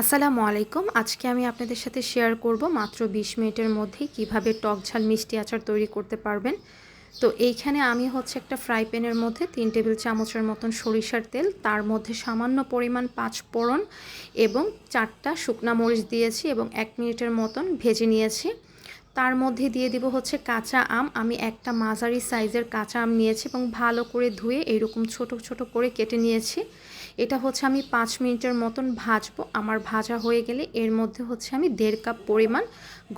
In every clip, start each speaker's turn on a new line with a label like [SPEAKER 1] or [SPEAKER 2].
[SPEAKER 1] আসসালামু আলাইকুম। আজকে আমি আপনাদের সাথে শেয়ার করব মাত্র 20 মিনিটের মধ্যেই কীভাবে টক ঝাল মিষ্টি আচার তৈরি করতে পারবেন। তো এইখানে আমি হচ্ছে একটা ফ্রাই প্যানের মধ্যে তিন টেবিল চামচের মতন সরিষার তেল, তার মধ্যে সামান্য পরিমাণ পাঁচ ফোড়ন এবং চারটা শুকনা মরিচ দিয়েছি এবং এক মিনিটের মতন ভেজে নিয়েছি। তার মধ্যে দিয়ে দিব হচ্ছে কাঁচা আম। আমি একটা মাঝারি সাইজের কাঁচা আম নিয়েছি এবং ভালো করে ধুয়ে এইরকম ছোট ছোট করে কেটে নিয়েছি। এটা হচ্ছে আমি পাঁচ মিনিটের মতন ভাজবো। আমার ভাজা হয়ে গেলে এর মধ্যে হচ্ছে আমি দেড় কাপ পরিমাণ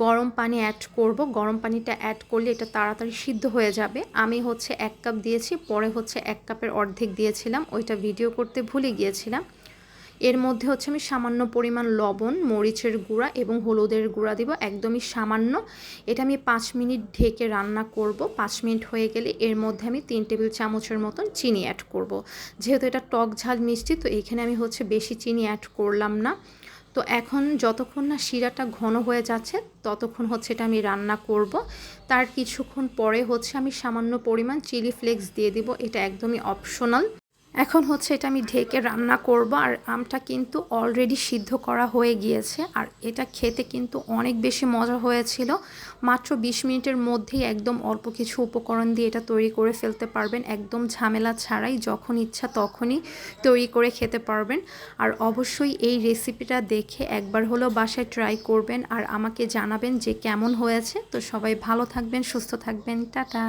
[SPEAKER 1] গরম পানি অ্যাড করব। গরম পানিটা অ্যাড করলে এটা তাড়াতাড়ি সিদ্ধ হয়ে যাবে। আমি হচ্ছে এক কাপ দিয়েছি, পরে হচ্ছে এক কাপের অর্ধেক দিয়েছিলাম। ওইটা ভিডিও করতে ভুলে গিয়েছিলাম। এর মধ্যে হচ্ছে আমি সামান্য পরিমাণ লবণ, মরিচের গুঁড়া এবং হলুদের গুঁড়া দিব, একদমই সামান্য। এটা আমি পাঁচ মিনিট ঢেকে রান্না করব। পাঁচ মিনিট হয়ে গেলে এর মধ্যে আমি তিন টেবিল চামচের মতন চিনি অ্যাড করব। যেহেতু এটা টক ঝাল মিষ্টি, তো এখানে আমি হচ্ছে বেশি চিনি অ্যাড করলাম না। তো এখন যতক্ষণ না শিরাটা ঘন হয়ে যাচ্ছে, ততক্ষণ হচ্ছে এটা আমি রান্না করব। তার কিছুক্ষণ পরে হচ্ছে আমি সামান্য পরিমাণ চিলি ফ্লেক্স দিয়ে দিব। এটা একদমই অপশনাল এখন হচ্ছে এটা আমি ঢেকে রান্না করব, আর আমটা কিন্তু অলরেডি সিদ্ধ করা হয়ে গিয়েছে, আর এটা খেতে কিন্তু অনেক বেশি মজা হয়েছিল। মাত্র ২০ মিনিটের মধ্যেই একদম অল্প কিছু উপকরণ দিয়ে এটা তৈরি করে ফেলতে পারবেন, একদম ঝামেলা ছাড়াই, যখন ইচ্ছা তখনই তৈরি করে খেতে পারবেন। আর অবশ্যই এই রেসিপিটা দেখে একবার হলেও বাসায় ট্রাই করবেন, আর আমাকে জানাবেন যে কেমন হয়েছে। তো সবাই ভালো থাকবেন, সুস্থ থাকবেন, টাটা।